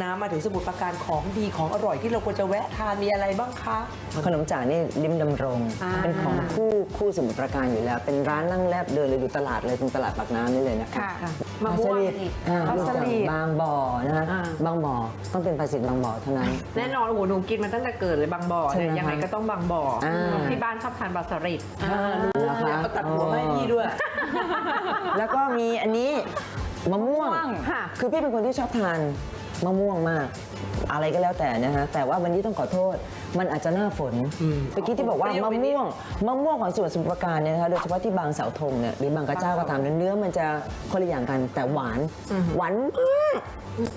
ถึงปากน้ำมาถึงสมุทรปราการของดีของอร่อยที่เราควรจะแวะทานมีอะไรบ้างคะ ขนมจ่านี่ริมดำรง อ่า เป็นของคู่คู่สมุทรปราการอยู่แล้ว เป็นร้านนั่งแลบเดินเลยอยู่ตลาดเลยตรงตลาดปากน้ำนี่เลยนะคะค่ะมะม่วงปลาสลิดอ่าปลาสลิดบางบ่อนะฮะอ่า บางบ่อต้องเป็นปลาสลิดบางบ่อเท่านั้น แน่นอนโอ้โหหนูกินมาตั้งแต่เกิดเลยบางบ่อใช่เนี่ยไหมยังไงก็ต้องบางบ่ออา ที่บ้านชอบทานปลาสลิดอ่ารู้เหรอคะ เอาตัดหัวมาให้พี่ด้วย แล้วก็มีอันนี้มะม่วง ค่ะ คือพี่เป็นคนที่ชอบทาน มะม่วงมาก อะไรก็แล้วแต่นะฮะแต่ว่าวันนี้ต้องขอโทษ มันอาจจะหน้าฝนอืมเมื่อกี้ที่บอกว่าเปรี้ยวมะไปนิดม่วงมะม่วงของสวนสมุทรปราการเนี่ยนะคะโดยเฉพาะที่บางเสาธงเนี่ยหรือบางกระเจ้าก็ตามเนี่ยเนื้อมันจะคนละอย่างกันแต่หวานหวานมาก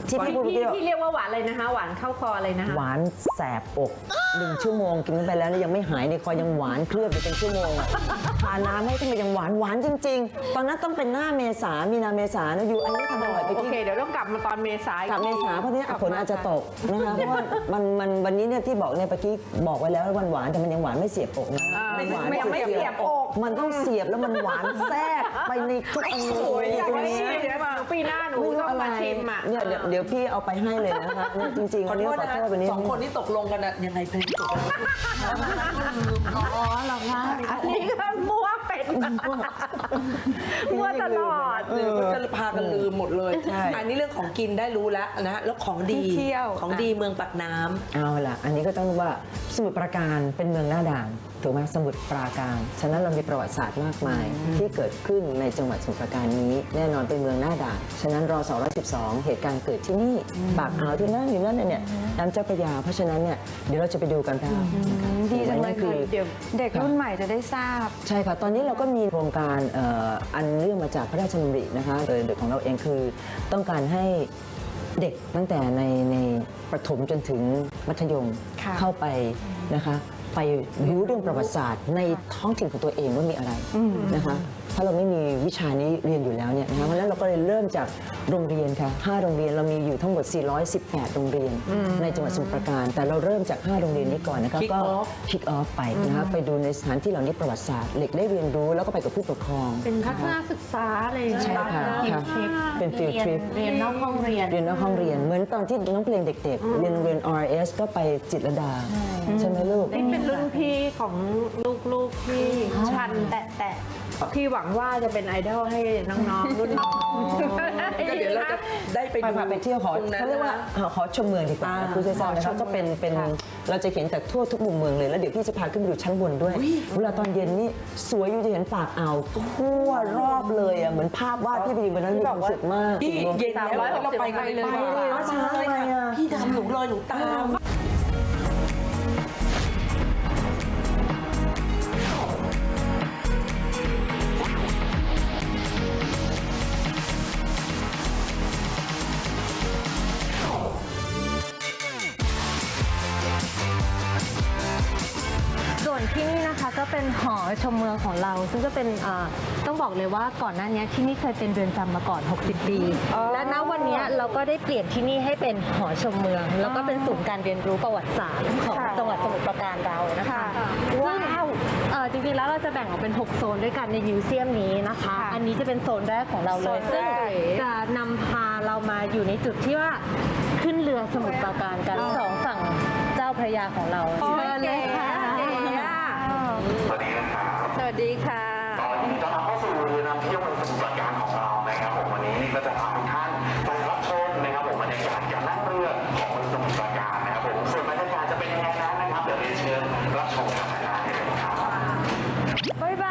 ที่พี่พูดเมื่อที่กี้ว่าที่เรียกว่าหวานเลยนะคะ หวานเข้าคอเลยนะคะหวานแสบอกหนึ่งชั่วโมงกินเข้าไปแล้วเนี่ยยังไม่หายในคอยังหวานเคลือบอยู่เป็นชั่วโมงอะทานน้ำให้ทำไมยังหวานหวานจริง ๆ ตอนนั้นต้องเป็นหน้าเมษามีนาเมษานะอยู่อันนี้ทำอร่อยไปโอที่เคเดี๋ยวต้องกลับมาตอนเมษายกับเมษาเพราะเนี่ยกลับฝนอาจจะตกนะคะเพราะว่ามันมันวันนี้เนี่ยที่บอกเนี่ยเมื่อกี้บอกไว้แล้วว่าวันหวานแต่มันยังหวานไม่เสียบอกนะอ่ามันหวานไม่ยังไม่เสียบอกมันต้องเสียบแล้วมันหวานแทรกไปในทุกอนูโอ้ยอยากตรงมานี้ชิมเดี๋ยวมาปีหน้าหนูไม่รู้ต้องอะไรมาชิมอะเนี่ยเดี๋ยวเดี๋ยวพี่เอาไปให้เลยนะคะเนี่ยจริงๆขวัอนนี้โทขษอนะโทษวันนี้สองคนที่ตกลงกันอะยังไงเพลงจบแล้วอ๋อเหรอคะอันนี้ก็มั่วเป็น มั่วตลอดเออก็จะพากันลืมหมดเลยใช่ อันนี้เรื่องของกินได้รู้แล้วนะแล้วของดีเที่ยว ของดีเมืองปากน้ำ เอาล่ะ อันนี้ก็ต้องว่าสมุทรปราการเป็นเมืองหน้าด่าน ถูกไหมสมุทรปราการ ฉะนั้นเรามีประวัติศาสตร์มากมาย ที่เกิดขึ้นในจังหวัดสมุทรปราการนี้ แน่นอนเป็นเมืองหน้าด่าน ฉะนั้นรอ212 เหตุการณ์เกิดที่นี่ ปากอ่าวที่นั่นอยู่นั่นเนี่ยน้ำเจ้าพระยา เพราะฉะนั้นเนี่ยเดี๋ยวเราจะไปดูกันค่ะดีจังเลยนั่นคืค่ะอเดี๋ยวเด็กรุ่นใหม่จะได้ทราบ ใช่ค่ะ ตอนนี้เราก็มีโครงการเอ่ออันเรื่องมาจากพระราชดำรินะคะโดยโดยของเราเองคือต้องการให้เด็กตั้งแต่ในในประถมจนถึงมัธยมค่ะเข้าไปนะคะ ไปรู้เรื่องประวัติศาสตร์ในท้องถิ่นของตัวเองว่ามีอะไรนะคะ ถ้าเราไม่มีวิชานี้เรียนอยู่แล้วเนี่ยนะคะเพราะฉะนั้นเราก็เลยเริ่มจากโรงเรียนค่ะ5โรงเรียนเรามีอยู่ทั้งหมด 418 โรงเรียน ในจังหวัดสมุทรปราการ แต่เราเริ่มจาก 5 โรงเรียนนี้ก่อนนะคะ Kick ก็ off คิกออฟไปนะคะไปดูในสถานที่เหล่านี้ประวัติศาสตร์เด็กได้เรียนรู้แล้วก็ไปกับผู้ปกครอง เป็นทัศนศึกษาอะไรอย่างใช่เงี้ยค่ะค่ะ เป็นฟิลทริปเรียนนอกห้องเรียน เรียนนอกห้องเรียนเหมือนตอนที่น้องเพลงเด็กๆ เรียนโรงเรียน RS ก็ไปจิตรลดา ใช่ไหมลูก นี่เป็นรุ่นพี่ของลูกๆที่ชันแตะแตะ พี่หวังว่าจะเป็นไอดอลให้น้องๆรุ่นน้องก็เดี๋ยวเราจะได้ไปไปดู พาไปเที่ยวขอตรงนั้นเขาเรียกว่านะเอ่อขอชมเมืองดีกว่าอ่าคุณเซซานนะขอชคะมก็เป็นเมืองเป็นค่ะ เราจะเห็นจากทั่วทุกมุมเมืองเลย แล้วเดี๋ยวพี่จะพาขึ้นไปดูชั้นบนด้วย เวลาตอนเย็นนี่สวยอยู่จะเห็นปากอ่าวทั่วรอบเลยอะเหมือนภาพวาดที่ไปอยู่บนนั้นมีความสุขมากพี่สี่โมงเย็นแล้วเราไปกันเลยไปเลยว่าช้าไปอะพี่ทำหนูเลยหนูตาม ที่นี่นะคะก็เป็นหอชมเมืองของเรา ซึ่งก็เป็นเอ่อต้องบอกเลยว่าก่อนหน้านี้ที่นี่เคยเป็นเรือนจำมาก่อน 60 ปีและณวันนี้เราก็ได้เปลี่ยนที่นี่ให้เป็นหอชมเมือง แล้วก็เป็นศูนย์การเรียนรู้ประวัติศาสตร์ของจังหวัดสมุทรปราการเรานะคะว้าว เอ่อจริงๆ แล้วเราจะแบ่งออกเป็น 6 โซนด้วยกันในมิวเซียมนี้นะคะอันนี้จะเป็นโซนแรกของเราเลยโซนแรซึ่งกจะนำพาเรามาอยู่ในจุดที่ว่าขึ้นเรือสมุทรปราการกันสองฝั่งเจ้าพระยาของเราโอ้ยเชิญเลยค่ะเก๋อะ สวัสดีนะครับ สวัสดีค่ะตอนนี้ต้อนรับเข้าสู่เรือนำเที่ยวเมืองสมุทรปราการของเรานะครับผมวันนี้ก็จะพาทุกท่านไปรับชมนะครับผมบรรยากาศการนั่งเรือของเมืองสมุทรปราการนะครับผมส่วนบรรยากาศจะเป็นยังไงนั้นนะครับ เดี๋ยวเรียนเชิญรับชมกันได้เลยครับ บ๊ายบ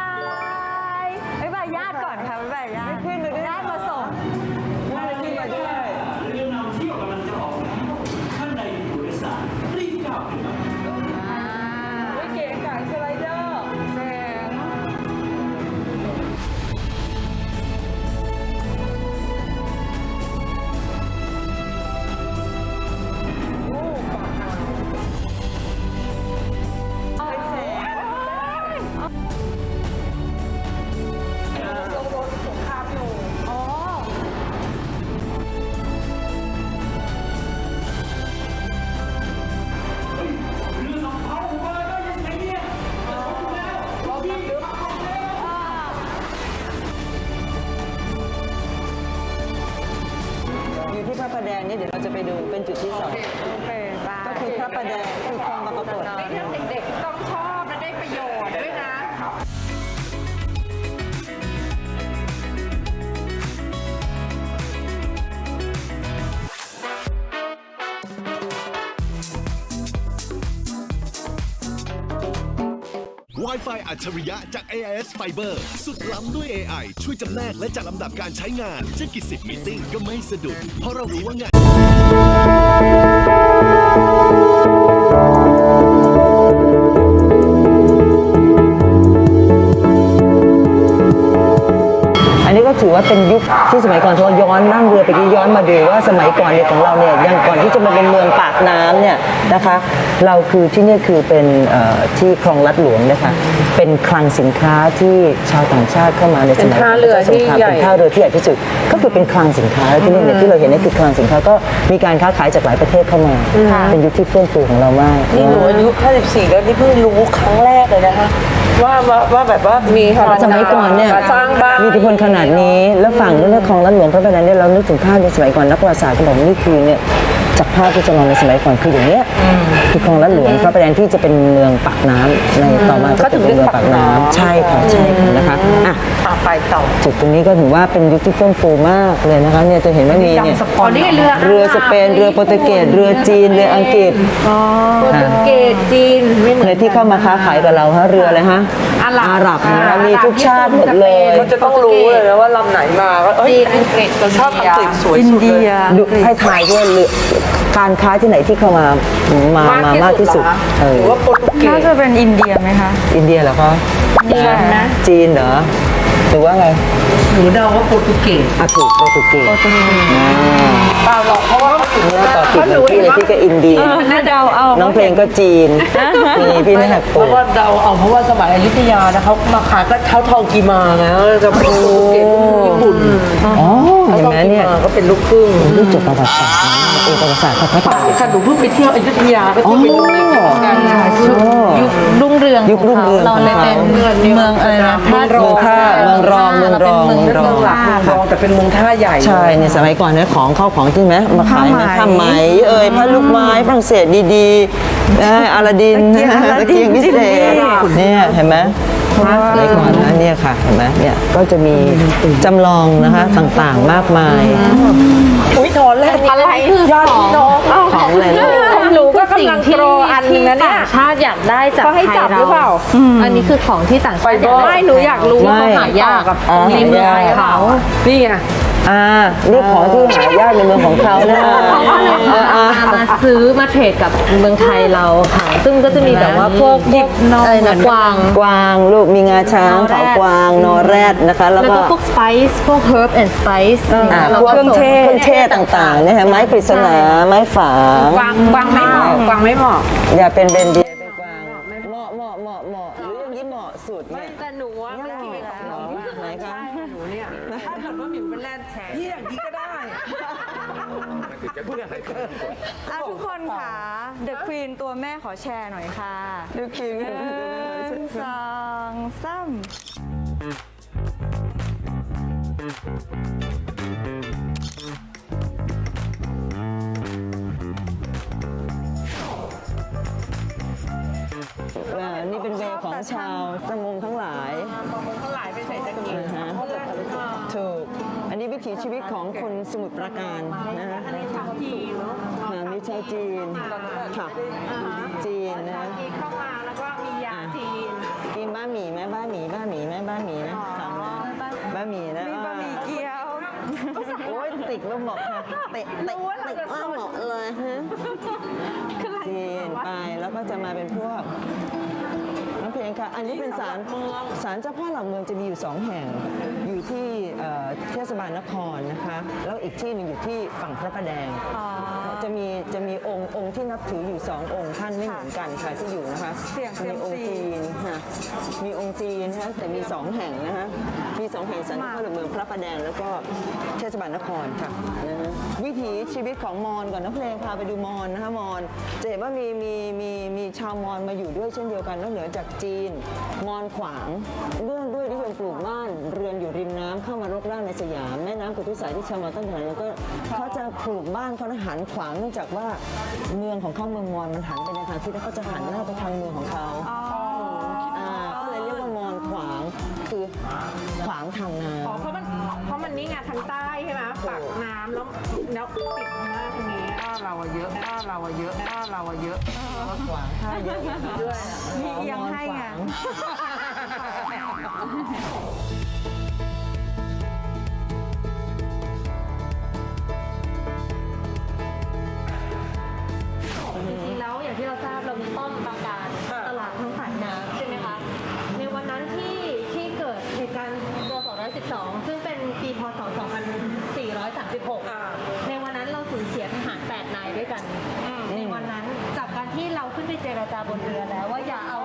าย อัจฉริยะจาก AIS Fiber สุดล้ำด้วย AI ช่วยจำแนกและจัดลำดับการใช้งานจะกี่สิบมีติ้งก็ไม่สะดุด เพราะเรารู้ว่างาน ถือว่าเป็นยุคที่สมัยก่อนเราย้อนนั่งเรือไปที่ย้อนมาดูว่าสมัยก่อนเนี่ยของเราเนี่ยยังก่อนที่จะมาเป็นเมืองปากน้ำเนี่ยนะคะเราคือที่นี่คือเป็นเอ่อที่คลองลัดหลวงนะคะเป็นคลังสินค้าที่ชาวต่างชาติเข้ามาในสมัยเป็นท่าเรือที่สงคมใหญ่เป็นท่าเรือที่ใหญ่ที่สุดก็คือเป็นคลังสินค้าที่นี่เนี่ยที่เราเห็นนี่คือคลังสินค้าก็มีการค้าขายจากหลายประเทศเข้ามา เป็นยุคที่เฟื่องฟูของเรามากนี่หนูอายุ54แล้วนี่เพิ่งรู้ครั้งแรกเลยนะคะ ว่าว่าว่าแบบว่ามีสมัยก่อนเนี่ย มาสร้างบ้านมีอิทธิพลขนาดนี้ แล้วฝั่งนู้นเนี่ยคลองลัดหลวงพระประแดงเนี่ยเรานึกถึงภาพในสมัยก่อนนักประวัติศาสตร์ก็บอกนี่คือเนี่ยจากภาพที่จะมองในสมัยก่อนคืออย่างเนี้ยคือคลองลัดหลวงพระประแดงที่จะเป็นเมืองปากน้ำในต่อมาก็จะเป็นเมืองปากน้ำใช่ค่ะใช่ค่ะนะคะอะอะ ไปต่อ จุดตรงนี้ก็ถือว่าเป็นยุคที่เฟื่องฟูมากเลยนะคะเนี่ยจะเห็นว่ามีเนี่ยอ๋อนี่เรือเรือสเปนเรือโปรตุเกสเรือจีนเรืออังกฤษโปรตุเกสจีนไม่เหมือนเลยที่เข้ามาค้าขายกับเราฮะเรืออะไรฮะอาหรับอาหรับนะคะมีทุกชาติหมดเลยก็จะต้องรู้เลยนะว่าลำไหนมาก็เอ้ยจีนอังกฤษเราชอบอังกฤษสวยสุดเลยดูให้ทายด้วยเรือการค้าที่ไหนที่เข้ามามามามากที่สุดเอหอรือว่าโปรตุเกน่าสจะเป็นอินเดียไหมคะ อินเดียเหรอคะจีนนะจีนเหรอ หรือว่าไงหนูเดาว่าโปรตุเกสอาถูกโปรตุเกสอ่าเปล่าหรอกเพราะว่าเนี่ยต่อติดเหมือนพี่เลยพี่ก็อินเดียน่าเดาเอาน้องเพลงก็จีนมีพี่นักเพโปราะว่าเดาเอาเพราะว่าสมัยอยุธยานะเขามาขายก็เท้าทองกีมาไงจะโปรตุเกสญี่ปุ่นอ๋อเห็นไหมเนี่ยก็เป็นลูกครึ่งลูกจบประวัติศาสตร์นะเอกประวัติศาสตร์เขาพัฒนาค่ะหนูเพิ่งไปเที่ยวอยุธยาก็ที่ไปดูในเกี่ยวกับการขายชุดยุครุ่งเรืองยุครุ่งเรืองเราเลยเป็นของเมืองอะไรนะเมืองท่าเมือ เมืองรองแต่เป็นเมืองท่าใหญ่ใช่เนี่ยสมัยก่อนเนี่ยของเข้าของที่ไหมมาขายนะผ้าไหมเอ่ยผ้าลูกไม้ฝรั่งเศสดีๆนะอาลาดินตะเกียงพิเศษเนี่ยเห็นไหมสมัยก่อนนะเนี่ยค่ะเห็นไหมเนี่ยก็จะมีจำลองนะคะต่างๆมากมายอุ้ยนอนแรกอะไรยอดน้องเอ้าของอะไรลูกของหนูก็ กำลังโกรอันหนึงนะเนี่ย ต่างชาติอยากได้จากเขาให้จับไทยหรือเปล่า อันนี้คือของที่ต่างชาติอยากได้ไม่หนูอยากรู้ว่าเขาหายากกับอ๋อในเมืองไทยหายากเขานี่ไง อ่าเรียกของที่หายากในเมืองของเขานะเขาก็เลยอ่าอ่าเอามาซื้อมาเทรดกับเมืองไทยเราค่ะ ซึ่งก็จะมีแบบว่าพวกหยิบอะไรนะกวางกวางลูกมีงาช้างเขากวางนอแรดนะคะ แล้วแล้วก็ก็พวกสไปซ์พวก herb and spice อ่าเราพวกก็เครื่องส่งเทศเครื่องเทศต่างๆเนี่ยฮะไม้ปริศนาไม้ฝางกวางกวางไม่เหมาะกวางไม่เหมาะอย่าเป็นเบนเดียเป็นกวางเหมาะเหมาะเหมาะเหมาะหรืออย่างนี้เหมาะสุดเนี่ย แต่หนูว่าไม่กินของหนู ไหนคะ หนูเนี่ยถ้าเกิดว่าหมิวเป็นแรดแฉ ที่อย่างนี้ก็ได้ อะทุกคนค่ะ The Queen ตัว แม่ขอแชร์หน่อยค่ะดูคิวหนึ่งสองสามอ่านี่เป็นเวของชาวประมงทั้งหลายทั้งหล ถีชีวิตของคนสมุทรปราการนะฮะชาวจีนเนาะอ่ามีชาวจีนค่ะจีนนะชาวฮะจีนเข้ามาแล้วก็มียาจีนกินบ้าหมี่ไหมบ้าหมี่บ้าหมี่ไหมบ้าหมี่นะสั่งนะบ้าหมี่นะมีบะหมี่เกี๊ยวโอ้ยติดแล้วเหมาะค่ะเตะเตะติดว่าเหมาะเลยฮะจีนไปแล้วก็จะมาเป็นพวกน้อง เพลงค่ะ อันนี้เป็นศาลศาลเจ้าพ่อหลักเมืองจะมีอยู่สองแห่ง อยู่ที่เอ่อเทศบาลนครนะคะ แล้วอีกที่หนึงอยู่ที่ฝั่งพระประแดง จะมีจะมีองค์องค์ที่นับถืออยู่สององค์ท่านไม่เหมือนกันค่ะที่อยู่นะคะเสี่ยงเซีมียมองซี ค์จีนค่ะมีองค์จีนนะคะแต่มีสองแห่งนะคะมีสองแห่งสันติภาพเมืองพระประแดงแล้วก็เทศบาลนครค่ะนะฮะวิถีชีวิตของมอญก่อนนะเพลงพาไปดูมอญนะคะมอญจะเห็นว่ามีมีมีมีชาวมอญมาอยู่ด้วยเช่นเดียวกันนอกเหนือจากจีนมอญขวางเรื่องด้วยนิยมคน ปลูกบ้านเรือนอยู่ริมน้ำเข้ามารกรากในสยามแม่น้ำกุทุสายที่ชาวมาตั้งแต่นั้นก็เขาจะปลูกบ้านเขานะหันขวางเนื่องจากว่าเมืองของเขาเมืองมอญมันหันไปในทางทิศแล้วเขาจะหันหน้าไปทางเมืองของเขาอ่าก็เลยเรียกว่ามอญขวางคือขวางทางน้อ๋อเพราะมันเพราะมันนี่ไงทางใต้ใช่ไหมปากน้ำแล้วแล้วติดหน้าตรงนี้บ้านเราอะเยอะบ้านเราอะเยอะบ้านเราอะเยอะำขวางท่าเยอะด้วย มีเอียงให้ไง จริงๆแล้วอย่างที่เราทราบเรามีป้อมปราการตลาดทั้งสายน้ำใช่ไหมคะ ในวันนั้นที่ที่เกิดเหตุการณ์ร212 ซึ่งเป็นปีพศ2436 ในวันนั้นเราสูญเสียทหาร 8 นายด้วยกันในวันนั้นจากการที่เราขึ้นไปเจรจาบนเรือแล้วว่าอย่าเอา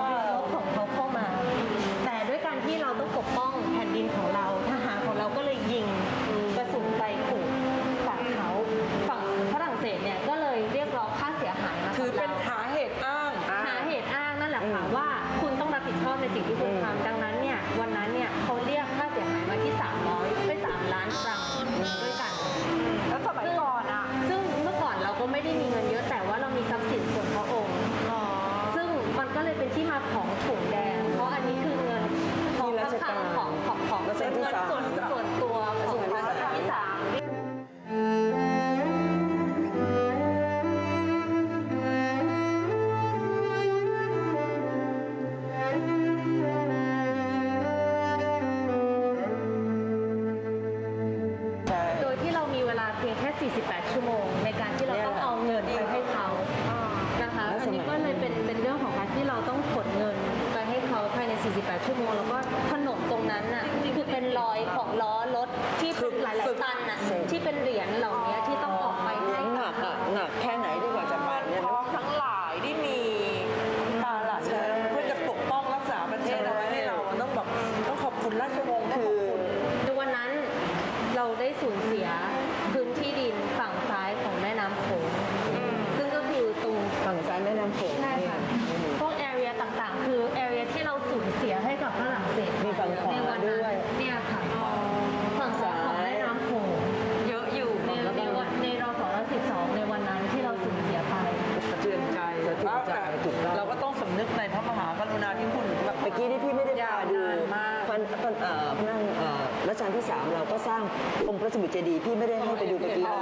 ลที่ 3 เราก็สร้างองค์พระสมุทรเจดีย์พี่ไม่ได้ให้ไปดูเมื่อกี้นะ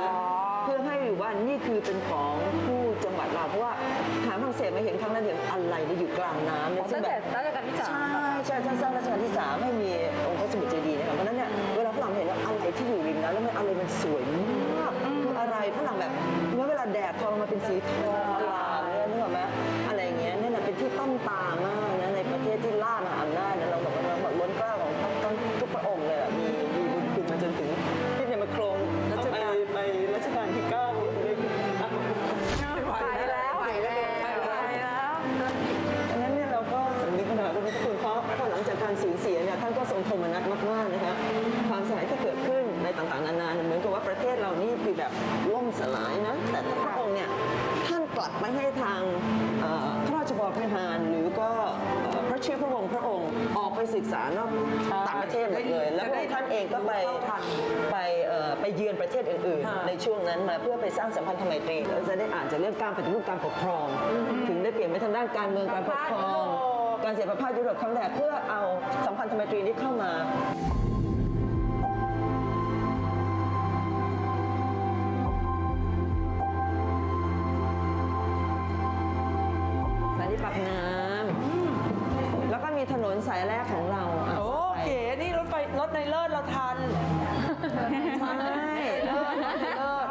เพื่อให้รู้ว่านี่คือเป็นของผู้จังหวัดเราเพราะว่าทหารฝรั่งเศสมาเห็นครั้งนั้นเห็นอะไรเนี่ยอยู่กลางน้ำเนี่ยซึ่งแบบรัชกาลที่สามใช่ใช่ท่านสร้างรัชกาลที่สามให้มีองค์พระสมุทรเจดีย์นะคะเพราะฉะนั้นเนี่ยเวลาฝรั่งเห็นว่าอะไรที่อยู่ริมน้ำแล้วมันอะไรมันสวยมากคืออะไรฝรั่งแบบเมื่อเวลาแดดทองมาเป็นสีทองอลามเนี่ยนึกออกไหมอะไรอย่างเงี้ยนี่นแหละเป็นที่ต้องตามาก แบบล่มสลายนะ แต่พระองค์เนี่ยท่านกลับไม่ให้ทางเอ่อพระราชบริหารหรือก็เอ่อพระเชื่อพระวงศ์พระองค์ออกไปศึกษานอกต่างประเทศหมดเลย แล้วพระองค์ท่านเองก็ไปไปเอ่อไปเยือนประเทศอื่นๆ ในช่วงนั้นมาเพื่อไปสร้างสัมพันธไมตรีแล้วจะได้อ่านจากเรื่องการปฏิรูปการปกครอง ถึงได้เปลี่ยนไปทางด้านการเมืองการปกครอง การเสียประพาสยุโรปครั้งแรกเพื่อเอาสัมพันธไมตรีนี้เข้ามา สถานีปากน้ำแล้วก็มีถนนสายแรกของเราอะโอเคนี่รถไฟรถในเลิศเราทันใช่เลิศเลิศ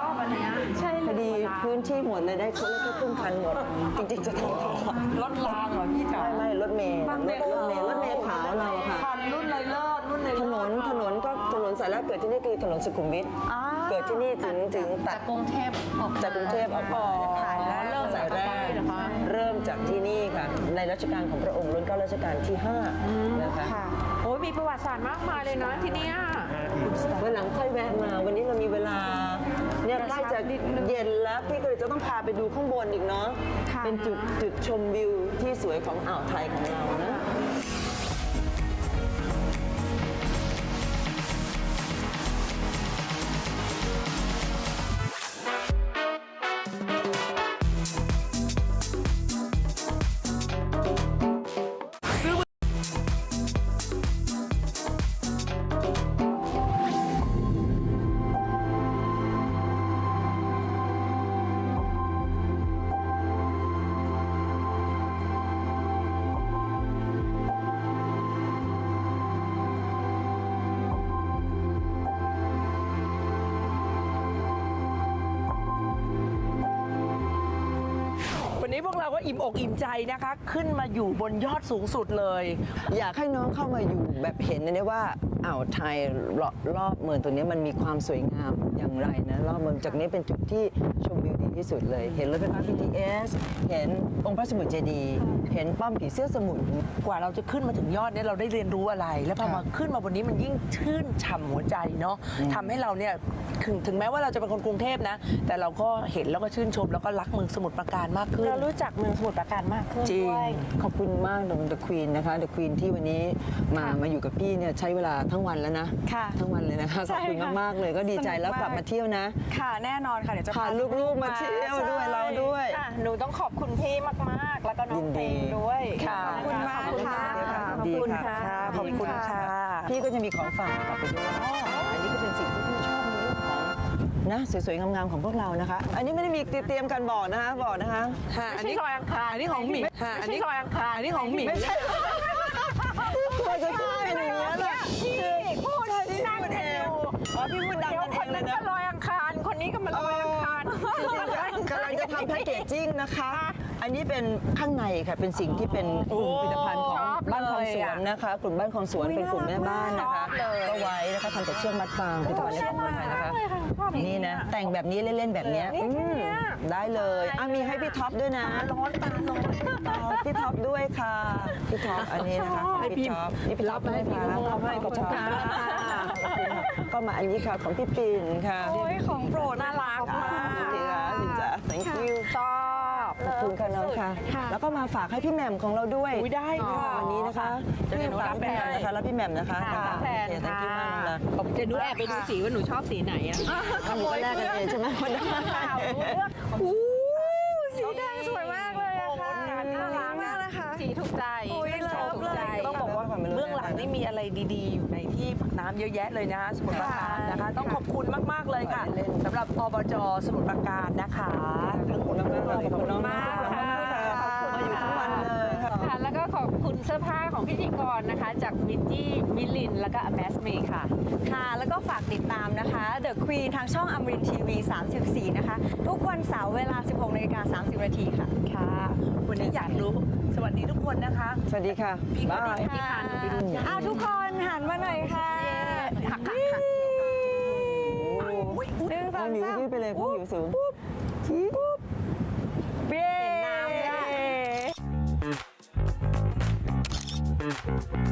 ใช่พอดีพื้นที่หมดเลยได้คนละแค่ครึ่งคันหมด จริงๆจะทำรถรางเหรอพี่จ๋าไม่ไม่รถเมล์รถเมล์รถเมล์รถเมล์ขาวเราค่ะทันรุ่นในเลิศรุ่น ในถเลิศนนถนนก็ถนนสายแรกเกิดที่นี่คือถนนสุขุมวิทเกิดที่นี่ถึงถึงตัจาด กกรุงเทพออกจากกรุงเทพออกมานะคะเริ่มสายแรกเริ่มจากที่นี่ค่ะ ในรัชกาลของพระองค์รุ่นเก้ารัชกาลที่5นะคะโอ้ยมีประวัติศาสตร์มากมายเลยนะที่เนี้ยวันหลังค่อยแวะมา วันนี้เรามีเวลาเนี่ยใกล้จะเย็นแล้วพี่ก็เลยจะต้องพาไปดูข้างบนอีกเนาะเป็นจุดจุดชมวิวที่สวยของอ่าวไทยของเรานะ พวกเราก็อิ่มอกอิ่มใจนะคะ ขึ้นมาอยู่บนยอดสูงสุดเลย อยากให้น้องเข้ามาอยู่แบบเห็นนะเนี่ยว่า อ่าวไทยรอบรอบเมืองตัวเนี้ยมันมีความสวยงามอย่างไรนะรอบเมืองจากนี้เป็นจุดที่ชมวิวดีที่สุดเลย เห็นรถไฟฟ้า BTS เห็นองค์พระสมุทรเจดีย์เห็นป้อมผีเสื้อสมุทร กว่าเราจะขึ้นมาถึงยอดเนี่ยเราได้เรียนรู้อะไร แล้วพอค่ะมาขึ้นมาบนนี้มันยิ่งชื่นฉ่ำหัวใจเนาะทำให้เราเนี่ยถึงถึงแม้ว่าเราจะเป็นคนกรุงเทพนะ แต่เราก็เห็นแล้วก็ชื่นชม แล้วก็รักเมืองสมุทรปราการมากขึ้น เรารู้จักเมืองสมุทรปราการมากขึ้นจริงด้วยขอบคุณมากดรควีนนะคะ The Queen ที่วันนี้มามาอยู่กับพี่เนี่ยใช้เวลาทั้งวันแล้วนะค่ะทั้งวันเลยนะคะขอบคุณใช่ค่ะมากๆเลยก็ดีใจสนุกแล้วกลับมากมาเที่ยวนะ ค่ะแน่นอนค่ะเดี๋ยวจะพาลูกๆมาเที่ยวด้วยเราด้วยค่ะหนูต้องขอบคุณพี่มากๆ แล้วก็น้องเพลงด้วยค่ะขอบคุณมากค่ะดีขอบคุณค่ะค่ะขอบคุณค่ะพี่ก็จะมีของฝากกลับไปด้วยอันนี้ก็เป็นสิ่งที่พี่ชอบในเรื่องของนะสวยๆงามๆของพวกเรานะคะ อันนี้ไม่ได้มีเตรียมกันบอกนะคะบอกนะคะอันนี้ลอยอังคารอันนี้ของหมิงอันนี้ลอยอังคารอันนี้ของหมิงไม่ใช่ควรจะพูด นะคะ อันนี้เป็นข้างในค่ะเป็นสิ่งที่เป็นกลุ่มผลิตภัณฑ์ของชอบเลยบ้านคลองสวนอะนะคะ กลุ่มบ้านคลองสวนเป็นกลุ่มแม่บ้านนะคะชอบเลยก็ไว้นะคะทำจากเชือกมัดฟางผลิตภัณฑ์ในครอบครัวไทยนะคะนี่นะแต่งแบบนี้เล่นๆแบบเนี้ยอืมได้เลยอะมีให้พี่ท็อปด้วยนะร้อนตาร้อนพี่ท็อปด้วยค่ะพี่ท็อปอันนี้นะคะของพี่ท็อปนี่พี่ท็อปให้พี่ท็อปให้พี่ท็อปก็มาอันนี้ค่ะของพี่ปิ่นค่ะโอ้ยของโปรดน่ารักมากดีค่ะดีจ้ะ thank you ชอบขอบ คุณค่ะน้องค่ะแล้วก็มาฝากให้พี่แหม่มของเราด้วยอุ๊ยได้ค่ะ วันนี้นะคะจะได้พี่ฝากพี่แหม่มนะคะแล้วพี่แหม่มนะคะค่ะแทนโอเค thank you มากเลยเดี๋ยวหนูแอบไปดูสีว่าหนูชอบสีไหนอะเอาหมูก็แลกกันเองใช่ไหมคนละสีแดงสวยมากเลยอะค่ะน่ารักมากนะคะ สีถูกใจโอ้ยเลิฟเลย ต้องบอกว่าเบื้องหลังนี่มีอะไรดีๆ อยู่ในที่ผักน้ำเยอะแยะเลยนะคะสมุทรปราการนะคะ ต้องขอบคุณมากๆเลยค่ะสำหรับอบจสมุทรปราการนะคะ ขอบคุณมากเลยขอบคุณน้องมากขอบคุณมากค่ะมาอยู่ทั้งวันเลยค่ะ ค่ะ แล้วก็ขอบ คุณเสื้อผ้าของพิธีกรนะคะ จากมิจี้มิลิน แล้วก็อแมสเมค่ะ ค่ะ แล้วก็ฝากติดตามนะคะ The Queen ทางช่องอมรินทีวี 34 นะคะ ทุกวันเสาร์เวลา 16นาฬิกา30นาทีค่ะ ค่ะ วันนี้อยากรู้ สวัสดีทุกคนนะคะ สวัสดีค่ะบายค่ะอ้าวทุกคนหันมาหน่อยค่ะหักหักหักหนึ่งสองหมิวสามยืดไปเลยผู้หมิวสูง Mm-hmm.